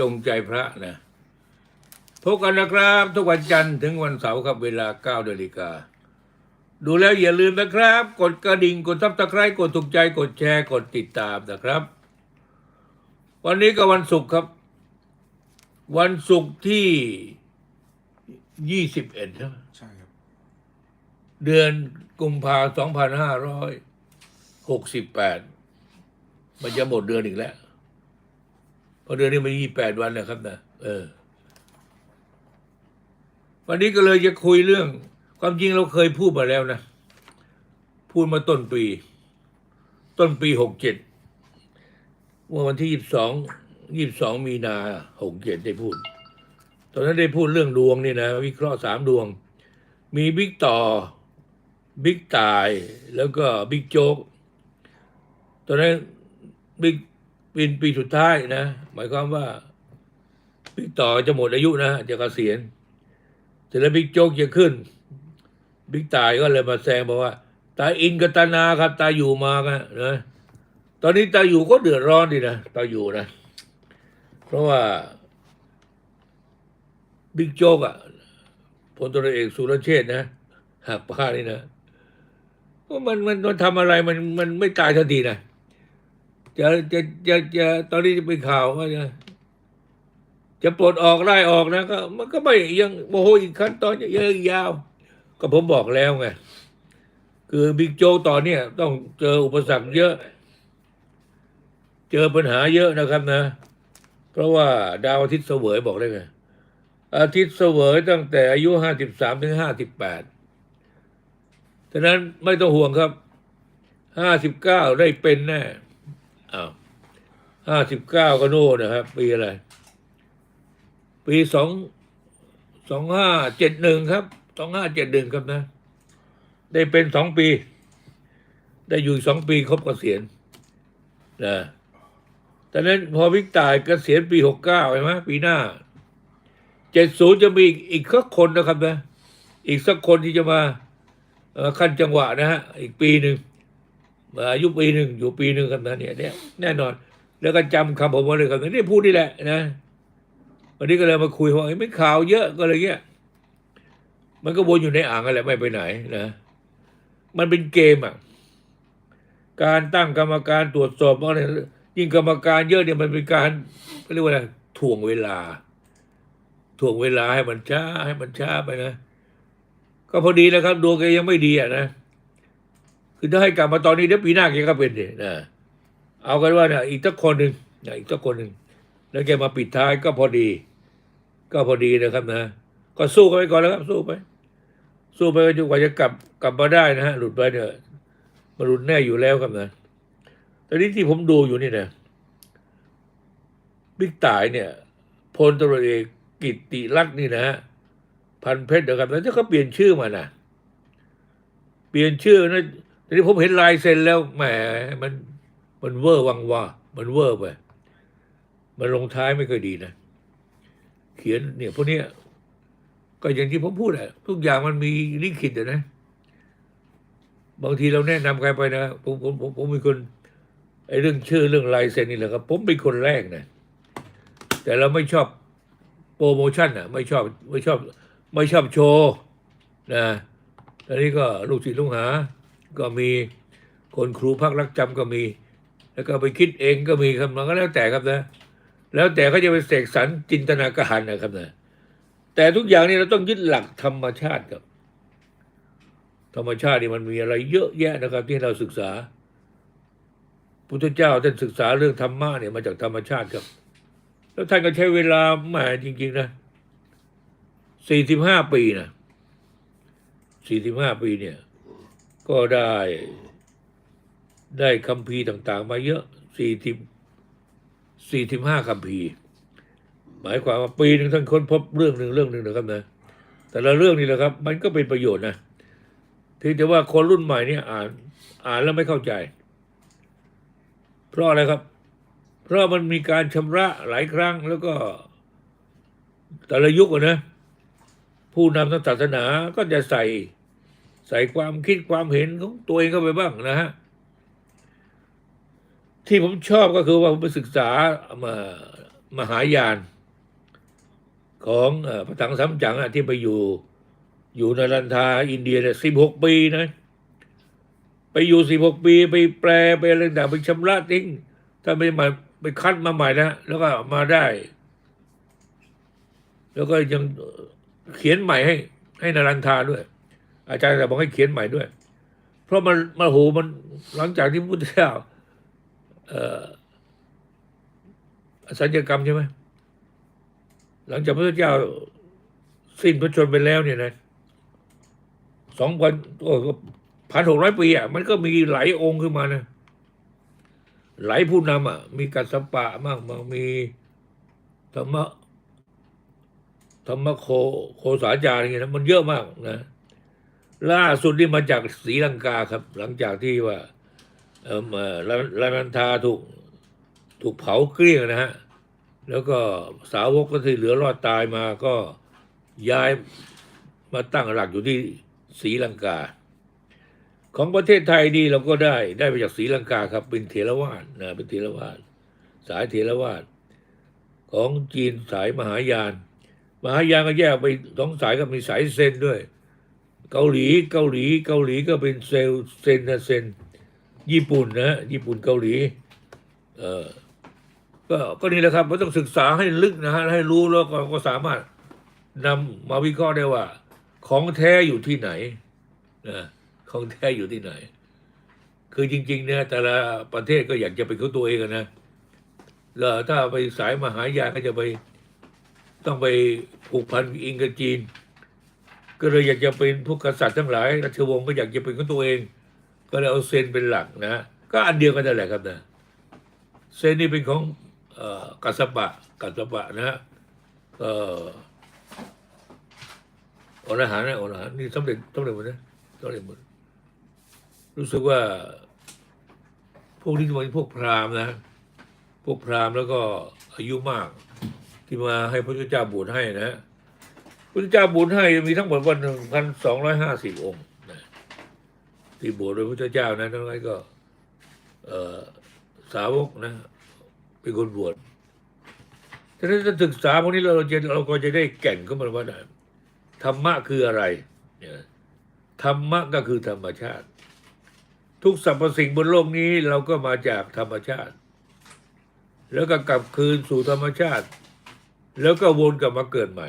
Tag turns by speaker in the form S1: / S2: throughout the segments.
S1: จงใจพระนะพบกันนะครับ ทุกวันจันทร์ถึงวันเสาร์ครับเวลา9นาฬิกาดูแล้วอย่าลืมนะครับ กดกระดิ่งกดซับสไครต์กดถูกใจกดแชร์กดติดตามนะครับ วันนี้ก็วันศุกร์ครับ วันศุกร์ที่21ใช่ไหม
S2: ใช่ครับ
S1: เดือนกุมภาสองพันห้าร้อยหกสิบแปดมันจะหมดเดือนอีกแล้วเพ ราะเดือนนี้มันยี่แปดวันนะครับนะเออ วันนี้ก็เลยจะคุยเรื่อง ความจริงเราเคยพูดมาแล้วนะ พูดมาต้นปี ต้นปีหกเจ็ดว่าวันที่ยี่สิบสองยี่สิบสองมีนาหกเจ็ดได้พูด ตอนนั้นได้พูดเรื่องดวงนี่นะ วิเคราะห์สามดวง มีบิ๊กต่อบิ๊กตายแล้วก็บิ๊กโจ๊กตอนนั้นบิ๊ก ป็นปีสุดท้ายนะ หมายความว่าบิ๊กต่อจะหมดอายุนะจะเกษียณเสร็จแล้วบิ๊กโจ๊กจะขึ้นบิ๊กตายก็เลยมาแซงบอกว่า ตาอินกับตานาครับตาอยู่มากันนะตอนนี้ตาอยู่ก็เดือดร้อนดีนะตาอยู่นะ เพราะว่าบิ๊กโจ๊กอะพลตรวจเอกสุรเชษนะหักผ้านี่นะก็มันมันมันทำอะไรมันมันไม่ตายทันทีนะ จะจะจะจะตอนนี้จะเป็นข่าวว่าจะจะปลดออกไล่ออกนะก็มันก็ไม่ยังโอ้โหอีกขั้นตอนเยอะยาว ก็ผมบอกแล้วไงคือบิ๊กโจตอนเนี้ยต้องเจออุปสรรคเยอะ เจอปัญหาเยอะนะครับนะ เพราะว่าดาวอาทิตย์เสวยบอกได้ไงอาทิตย์เสวยตั้งแต่อายุห้าสิบสามถึงห้าสิบแปดฉะนั้นไม่ต้องห่วงครับห้าสิบเก้าได้เป็นแน่ อ้าวห้าสิบเก้าก็โน่นนะครับ ปีอะไร ปีสองสองห้าเจ็ดหนึ่งครับสองห้าเจ็ดหนึ่งครับนะ ได้เป็นสองปี ได้อยู่สองปีครบเกษียณนะแต่นั้นพอวิกตายเกษียณปีหกเก้าใช่ไหมปีหน้าเจ็ดศูนย์จะมีอีกอีกสักคนนะครับนะ อีกสักคนที่จะมาขั้นจังหวะนะฮะ อีกปีหนึ่ง อายุปีหนึ่งอยู่ปีหนึ่งครับนะเนี่ยเนี่ยแน่นอน แล้วก็จำคำผมไว้เลยครับนี่พูดนี่แหละนะวันนี้ก็เลยมาคุยว่าเอ้ไม่ข่าวเยอะก็เลยเงี้ยมันก็วนอยู่ในอ่างอะไรไม่ไปไหนนะมันเป็นเกมอะการตั้งกรรมการตรวจสอบอะไรยิ่งกรรมการเยอะเนี่ยมันเป็นการเขาเรียกว่าอะไรถ่วงเวลา ถ่วงเวลาให้มันช้าให้มันช้าไปนะ ก็พอดีนะครับดวงแกยังไม่ดีอะนะ คือถ้าให้กลับมาตอนนี้เดี๋ยวปีหน้าแกก็เป็นดินะเอากันว่าเนี่ยอีกสักคนหนึ่งนะอีกสักคนหนึ่งแล้วแกมาปิดท้ายก็พอดี ก็พอดีนะครับนะ ก็สู้กันไปก่อนแล้วครับ สู้ไป สู้ไปจนกว่าจะกลับกลับมาได้นะฮะหลุดไปเนี่ยมาหลุดแน่อยู่แล้วครับนะตอนนี้ที่ผมดูอยู่นี่นะบิ๊กต่ายเนี่ยพลตรวจเอกกิติรัตน์นี่นะฮะพันเพชรนะครับแล้วเขาเปลี่ยนชื่อมานะเปลี่ยนชื่อนะ ทีนี้ผมเห็นลายเซ็นแล้วแหมมันมันเวอร์วังว่ามันเวอร์ไปมันลงท้ายไม่ค่อยดีนะ เขียนเนี่ยพวกนี้ก็อย่างที่ผมพูดอะทุกอย่างมันมีลิขิตอะนะ บางทีเราแนะนำใครไปนะผมผมผมผมเป็นคนไอ้เรื่องชื่อเรื่องลายเซ็นนี่แหละครับ ผมเป็นคนแรกนะแต่เราไม่ชอบโปรโมชั่นอะ ไม่ชอบไม่ชอบ ไม่ชอบโชว์นะตอนนี้ก็ลูกศิษย์ลูกหา ก็มีคนครูพักรักจำก็มี แล้วก็ไปคิดเองก็มีครับมันก็แล้วแต่ครับนะ แล้วแต่เขาจะไปเสกสรรจินตนาการนะครับนะแต่ทุกอย่างนี่เราต้องยึดหลักธรรมชาติครับ ธรรมชาตินี่มันมีอะไรเยอะแยะนะครับ ที่เราศึกษา พุทธเจ้าท่านศึกษาเรื่องธรรมะเนี่ยมาจากธรรมชาติครับ แล้วท่านก็ใช้เวลาแหมาจริง ๆ นะสี่สิบห้าปีนะสี่สิบห้าปีเนี่ย ก็ได้ได้คำพีต่างๆ มาเยอะสี่สิบสี่สิบห้าคำพีหมายความว่าปีหนึ่งท่านค้นพบเรื่องหนึ่งเรื่องหนึ่งนะครับนะ แต่ละเรื่องนี่แหละครับ มันก็เป็นประโยชน์นะเพียงแต่ว่าคนรุ่นใหม่เนี่ยอ่าน อ่านแล้วไม่เข้าใจ เพราะอะไรครับ เพราะมันมีการชำระหลายครั้งแล้วก็ แต่ละยุคนะผู้นำทางศาสนาก็จะใส่ ใส่ความคิดความเห็นของตัวเองเข้าไปบ้างนะฮะที่ผมชอบก็คือว่าผมไปศึกษามามหายาน ของอพระถังสำจั๋งที่ไปอยู่ อยู่ในลันทาอินเดียเนี่ยสิบหกปีนะไปอยู่สิบหกปีไปแปลไปอะไรต่างไปชำระทิ้งถ้าไม่มาไปคัดมาใหม่นะแล้วก็มาได้ แล้วก็ยังเขียนใหม่ให้ ให้นารันทาด้วย อาจารย์แต่บอกให้เขียนใหม่ด้วย เพราะมันมาโหมันหลังจากที่พุทธเจ้าเอ่อสัญญกรรมใช่ไหมหลังจากพระพุทธเจ้าสิ้นพระชนม์ไปแล้วเนี่ยนะสองพันพันหกร้อยปีอะมันก็มีหลายองค์ขึ้นมานะหลายผู้นำอะ มีกัสสปะมากมางมีธรรมะธรรมโคโคสาจารย์อย่างเงี้ยนะมันเยอะมากนะ ล่าสุดนี่มาจากศรีลังกาครับ หลังจากที่ว่าเออเอ่อลาลานันทาถูกถูกเผาเกลี้ยงนะฮะ แล้วก็สาวกก็ที่เหลือรอดตายมาก็ย้ายมาตั้งหลักอยู่ที่ศรีลังกา ของประเทศไทยนี่เราก็ได้ได้มาจากศรีลังกาครับ เป็นเถรวาทนะเป็นเถรวาทสายเถรวาทของจีนสายมหายาน มหายานก็แยกไปสองสายก็มีสายเซนด้วย เกาหลีเกาหลีเกาหลีก็เป็นเซลเซนนะเซนญี่ปุ่นนะญี่ปุ่นเกาหลีเออก็ก็นี่แหละครับมันต้องศึกษาให้ลึกนะฮะให้รู้แล้วก็ก็สามารถนำมาวิเคราะห์ได้ว่า ของแท้อยู่ที่ไหนนะของแท้อยู่ที่ไหน คือจริงๆเนี่ยแต่ละประเทศก็อยากจะเป็นของตัวเองนะแล้วถ้าไปสายมหายาก็จะไปต้องไปผูกพันอิงกับจีน ก็เลยอยากจะเป็นพวกกษัตริย์ทั้งหลายราชวงศ์ก็อยากจะเป็นของตัวเอง ก็เลยเอาเซนเป็นหลักนะ ก็อันเดียวกันนั่นแหละครับนะเซนนี่เป็นของกัสปะกัสปะนะฮะเอ่ออรหันต์นะอรหันต์นี่สำเร็จสำเร็จหมดนะสำเร็จหมดรู้สึกว่า พวกนี้เป็นพวกพราหมณ์นะ พวกพราหมณ์แล้วก็อายุมาก ที่มาให้พระเจ้าบวชให้นะ พุทธเจ้าบวชให้มีทั้งหมดวันหนึ่งพันสองร้อยห้าสิบองค์ที่บวชโดยพุทธเจ้านะทั้งนั้นก็ เออสาวกนะ เป็นคนบวชฉะนั้นถ้าศึกษาพวกนี้เราจะเราก็จะได้แก่นก็มันว่านธรรมะคืออะไรเนี่ยธรรมะก็คือธรรมชาติ ทุกสรรพสิ่งบนโลกนี้เราก็มาจากธรรมชาติ แล้วก็กลับคืนสู่ธรรมชาติ แล้วก็วนกลับมาเกิดใหม่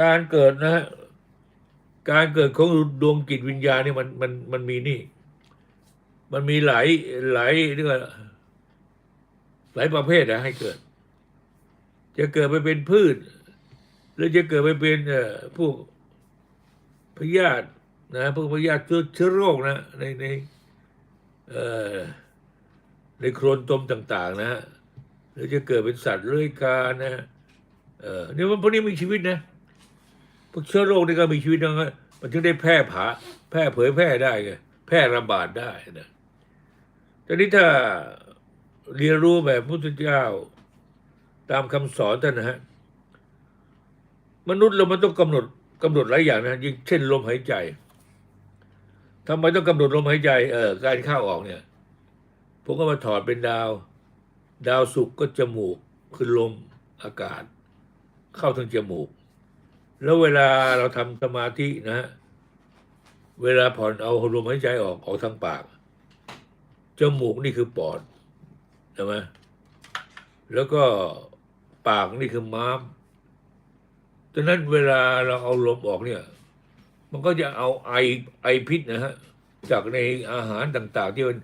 S1: การเกิดนะฮะการเกิดของดวงจิตวิญญาณเนี่ยมันมันมันมีนี่ มันมีหลายหลายเรียกว่าหลายประเภทนะให้เกิด จะเกิดไปเป็นพืช หรือจะเกิดไปเป็นเอ่อพวกพยาธินะพวกพยาธิเชื้อโรคนะ ในในเอ่อในโครนตมต่าง ๆ นะหรือจะเกิดเป็นสัตว์เลื้อยคานนะเออเนี่ยมันพวกนี้มีชีวิตนะ พวกเชื้อโรคนี่ก็มีชีวิตนะมันถึงได้แพร่ผาแพร่เผยแพร่ได้ไงแพร่ระบาดได้นะทีนี้ถ้าเรียนรู้แบบพุทธเจ้าตามคำสอนท่านนะฮะมนุษย์เรามันต้องกำหนดกำหนดหลายอย่างนะยิ่งเช่นลมหายใจทำไมต้องกำหนดลมหายใจเออการเข้าออกเนี่ยผมก็มาถอดเป็นดาว ดาวสุกก็จมูกคือลมอากาศ เข้าทางจมูก แล้วเวลาเราทำสมาธินะฮะเวลาผ่อนเอาลมหายใจออกออกทางปากจมูกนี่คือปอดใช่ไหมแล้วก็ปากนี่คือม้ามดังนั้นเวลาเราเอาลมออกเนี่ย มันก็จะเอาไอไอพิษนะฮะจากในอาหารต่าง ๆ ที่มัน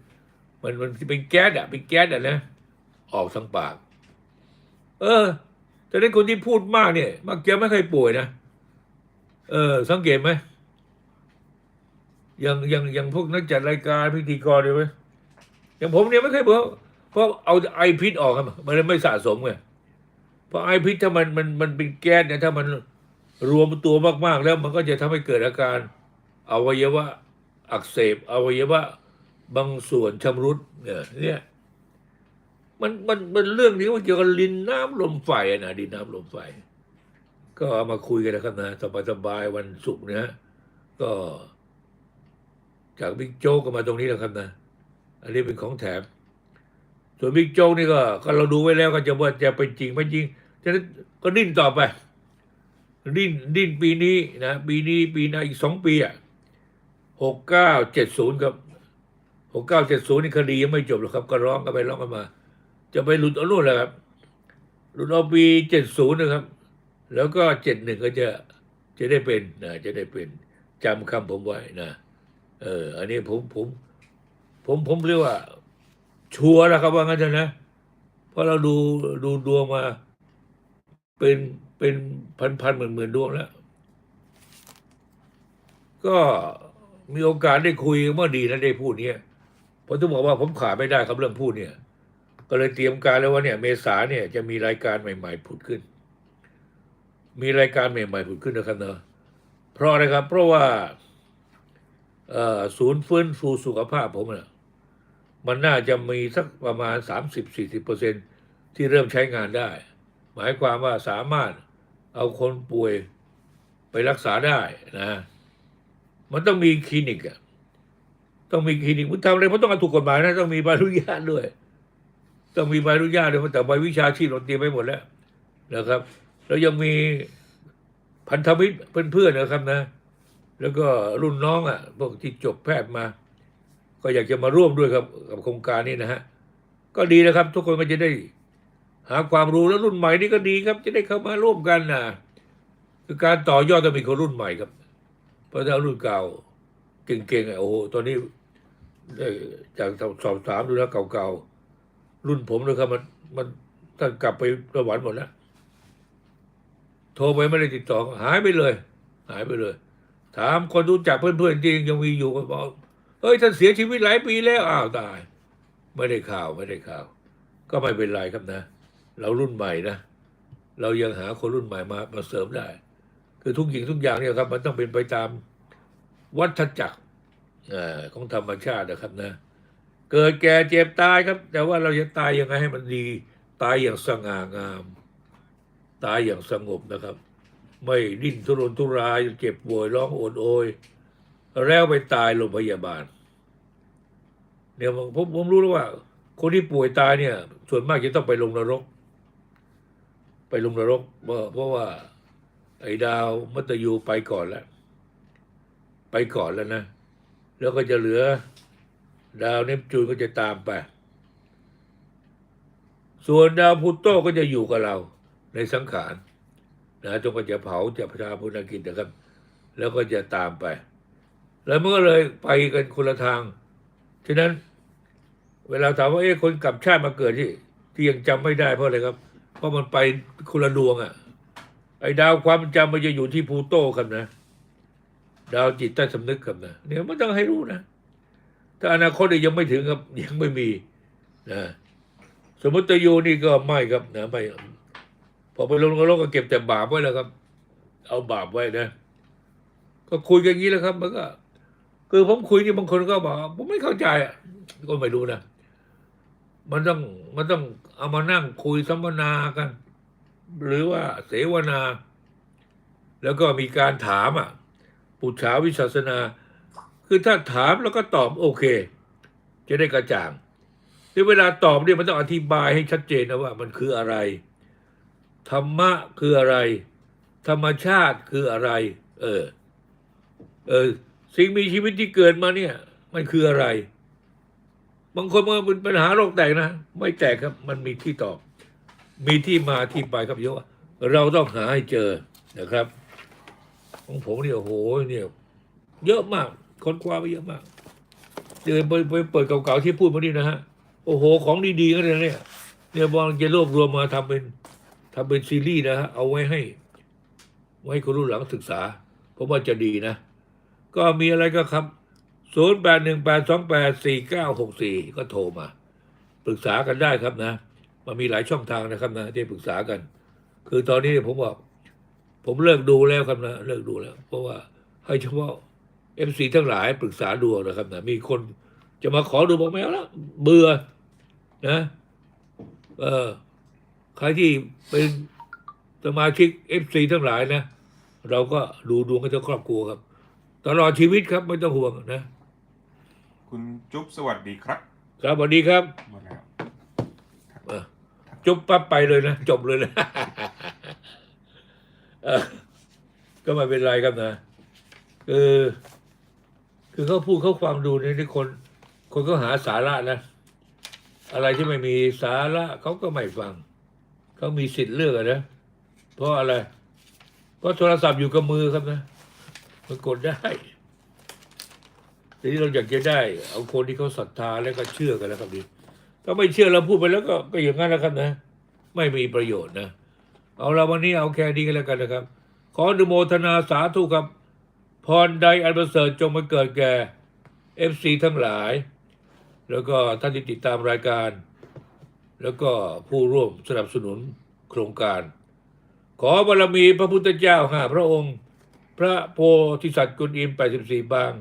S1: มันมันเป็นแก๊สอะเป็นแก๊สอะนะออกทางปาก เออแต่นั้นคนที่พูดมากเนี่ย มักจะไม่เคยป่วยนะ เออ สังเกตไหมอย่างอย่างอย่างพวกนักจัดรายการพิธีกรเนี่ยไหมอย่างผมเนี่ยไม่เคยเบอกเพราะเอาไอพิษออกครับมันไม่สะสมไงเพราะไอพิษถ้ามันมันมันเป็นแก๊สเนี่ยถ้ามันรวมตัวมาก ๆ แล้วมันก็จะทำให้เกิดอาการอวัยวะอักเสบอวัยวะบางส่วนชำรุดเนี่ยเนี่ยมันมันมันเรื่องนี้มันเกี่ยวกับลินน้ำลมไฟอะนะดินน้ำลมไฟ ก็เอามาคุยกันนะครับนะสบายสบายๆวันศุกร์นะฮะก็ จากบิ๊กโจ๊กก็มาตรงนี้แล้วครับนะ อันนี้เป็นของแถม ส่วนบิ๊กโจ๊กนี่ก็ก็เราดูไว้แล้วก็จะว่าจะเป็นจริงไม่จริงฉะนั้นก็ดิ้นต่อไป ดิ้นดิ้นปีนี้นะปีนี้ปีหน้าอีกสองปีอะหกเก้าเจ็ดศูนย์ครับหกเก้าเจ็ดศูนย์นี่คดียังไม่จบหรอกครับ ก็ร้องกันไปร้องกันมา จะไปหลุดเอาโน่นแหละครับ หลุดเอาปีเจ็ดศูนย์นะครับ แล้วก็เจ็ดหนึ่งก็จะจะได้เป็นนะจะได้เป็นจำคำผมไว้นะเอออันนี้ผมผม ผมผมเรียกว่า ชัวร์แล้วครับว่างั้นนะเพราะเราดูดูดวงมา เป็นเป็นพันพันหมื่นหมื่นดวงแล้ว ก็มีโอกาสได้คุยเมื่อดีนะได้พูดเนี่ยผมต้องบอกว่าผมขาดไม่ได้ครับเรื่องพูดเนี่ย ก็เลยเตรียมการแล้วว่าเนี่ย เมษาเนี่ยจะมีรายการใหม่ ๆผุดขึ้น มีรายการใหม่ๆผุดขึ้นนะครับเนอะเพราะอะไรครับ เพราะว่าศูนย์ฟื้นฟูสุขภาพผมเนี่ยมันน่าจะมีสักประมาณสามสิบสี่สิบเปอร์เซ็นที่เริ่มใช้งานได้ หมายความว่าสามารถเอาคนป่วยไปรักษาได้นะ มันต้องมีคลินิกอะต้องมีคลินิกมันทำอะไรมันต้องถูกกฎหมายนะต้องมีใบอนุญาตด้วย ต้องมีใบอนุญาตด้วยแต่ใบวิชาชีพเราเตรียมไว้หมดแล้วนะครับ แล้วยังมีพันธมิตรเพื่อนๆนะครับนะ แล้วก็รุ่นน้องอะพวกที่จบแพทย์มา ก็อยากจะมาร่วมด้วยครับกับโครงการนี้นะฮะก็ดีนะครับ ทุกคนก็จะได้หาความรู้แล้วรุ่นใหม่นี่ก็ดีครับ จะได้เข้ามาร่วมกันนะคือการต่อยอดต้องมีคนรุ่นใหม่ครับ เพราะถ้ารุ่นเก่าเก่งๆอะโอ้โหตอนนี้ได้จากสอบถามดูแล้วเก่าๆรุ่นผมเลยครับมันมันท่านกลับไปสวรรค์หมดแล้ว ทรไปไม่ได้ติดต่อหายไปเลย หายไปเลย ถามคนรู้จักเพื่อนๆจริงยังมีอยู่ก็บอกเฮ้ยท่านเสียชีวิตหลายปีแล้วอ้าวตาย ไม่ได้ข่าวไม่ได้ข่าว ก็ไม่เป็นไรครับนะ เรารุ่นใหม่นะเรายังหาคนรุ่นใหม่มามาเสริมได้ คือทุกอย่างทุกอย่างเนี่ยครับ มันต้องเป็นไปตามวัฏจักรของธรรมชาตินะครับนะ เกิดแก่เจ็บตายครับ แต่ว่าเราจะตายยังไงให้มันดี ตายอย่างสง่างาม ตายอย่างสงบนะครับ ไม่ดิ้นทุรนทุรายเจ็บป่วยร้องโอดโอย แล้วไปตายโรงพยาบาลเนี่ยผมผมรู้แล้วว่า คนที่ป่วยตายเนี่ย ส่วนมากจะต้องไปลงนรก ไปลงนรก เพราะเพราะว่า ไอ้ดาวมัตตยูไปก่อนแล้ว ไปก่อนแล้วนะ แล้วก็จะเหลือ ดาวเนปจูนก็จะตามไป ส่วนดาวพลูโตก็จะอยู่กับเรา ในสังขารนะจนก็จะเผาจะพชาพุนกิจนะครับ แล้วก็จะตามไป แล้วมันก็เลยไปกันคนละทาง ฉะนั้นเวลาถามว่าเอ๊ะคนกลับชาติมาเกิดที่ ที่ยังจำไม่ได้เพราะอะไรครับ เพราะมันไปคนละดวงอะ่ะ ไอ้ดาวความจำมันจะอยู่ที่พูโตครับนะ ดาวจิตใต้สำนึกครับนะเนี่ยมันต้องให้รู้นะถ้าอนาคตยังไม่ถึงครับยังไม่มีนะสมมติตยูนี่ก็ไม่ครับนะไม่ อไปลงนรกก็เก็บแต่บาปไว้แล้วครับ เอาบาปไว้นะ ก็คุยกันอย่างนี้แล้วครับ มันก็ คือผมคุยนี่บางคนก็บอกผมไม่เข้าใจอะก็ไม่รู้นะมันต้องมันต้องเอามานั่งคุยสัมมนากัน หรือว่าเสวนา แล้วก็มีการถามอะปุจฉาวิศาสนา คือถ้าถามแล้วก็ตอบโอเค จะได้กระจ่างที่เวลาตอบเนี่ยมันต้องอธิบายให้ชัดเจนนะว่า มันคืออะไร ธรรมะคืออะไร ธรรมชาติคืออะไร เออ เออ สิ่งมีชีวิตที่เกิดมาเนี่ย มันคืออะไร บางคนมันเป็นปัญหาโรคแตกนะ ไม่แตกครับ มันมีที่ตอบ มีที่มาที่ไปครับโยมเราต้องหาให้เจอนะครับ ของผมเนี่ยโอ้โหเนี่ย เยอะมากค้นคว้าไปเยอะมากเดินไปไปเปิดเก่าๆที่พูดมานี่นะฮะ โอ้โห ของดีๆก็เลยเนี่ยเนี่ยบางจะรวบรวมมาทำเป็น ทำเป็นซีรีส์นะฮะเอาไว้ให้ ไว้ให้คนรุ่นหลังศึกษา เพราะว่าจะดีนะ ก็มีอะไรก็ครับศูนย์แปดหนึ่งแปดสองแปดสี่เก้าหกสี่ก็โทรมา ปรึกษากันได้ครับนะ มันมีหลายช่องทางนะครับนะที่ปรึกษากัน คือตอนนี้ผมบอก ผมเลิกดูแล้วครับนะเลิกดูแล้ว เพราะว่าให้เฉพาะเอฟซีทั้งหลายปรึกษาดูนะครับนะมีคนจะมาขอดูบอกไม่เอาแล้วเบื่อนะ เออ ใครที่เป็นสมาชิกเอฟซีทั้งหลายนะ เราก็ดูดวงกันทั้งครอบครัวครับ ตลอดชีวิตครับไม่ต้องห่วงนะ
S2: คุณจุ๊บสวัสดีครับ
S1: ครับสวัสดีครับ
S2: หมดแล้ว
S1: จุ๊บปั๊บไปเลยนะ จบเลยนะเออก็ไม่เป็นไรครับนะคือคือเขาพูดเขาฟังดูเนี่ยที่คน คนก็หาสาระนะ อะไรที่ไม่มีสาระเขาก็ไม่ฟัง เขามีสิทธิ์เลือกนะเพราะอะไร เพราะโทรศัพท์อยู่กับมือครับนะมันกดได้ทีนี้เราอยากจะได้ เอาคนที่เขาศรัทธาแล้วก็เชื่อกันแล้วครับดีถ้าไม่เชื่อเราพูดไปแล้วก็ก็อย่างนั้นแล้วครับนะ ไม่มีประโยชน์นะ เอาละวันนี้เอาแค่นี้กันแล้วกันนะครับ ขออนุโมทนาสาธุครับ พรใดอันประเสริฐจงมาเกิดแก่เอฟซีทั้งหลาย แล้วก็ท่านที่ติดตามรายการ แล้วก็ผู้ร่วมสนับสนุนโครงการ ขอบารมีพระพุทธเจ้าห้าพระองค์ พระโพธิสัตว์กุลอิม84ปาง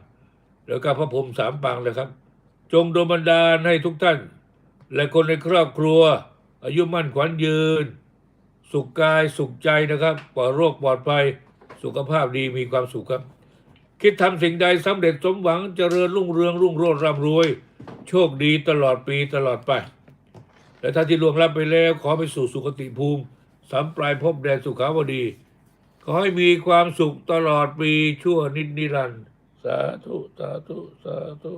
S1: แล้วก็พระพรหมสามปางเลยครับ จงโดนบันดาลให้ทุกท่าน และคนในครอบครัว อายุมั่นขวัญยืน สุขกายสุขใจนะครับปลอดโรคปลอดภัยสุขภาพดีมีความสุขครับ คิดทำสิ่งใดสำเร็จสมหวังเจริญรุ่งเรืองรุ่งโรจน์ร่ำรวย โชคดีตลอดปีตลอดไป และท่านที่ล่วงลับไปแล้วขอไปสู่สุคติภูมิสำปลายภพแดนสุขาวดี ขอให้มีความสุขตลอดปีชั่วนิดนิรันดร์สาธุ สาธุ สาธุ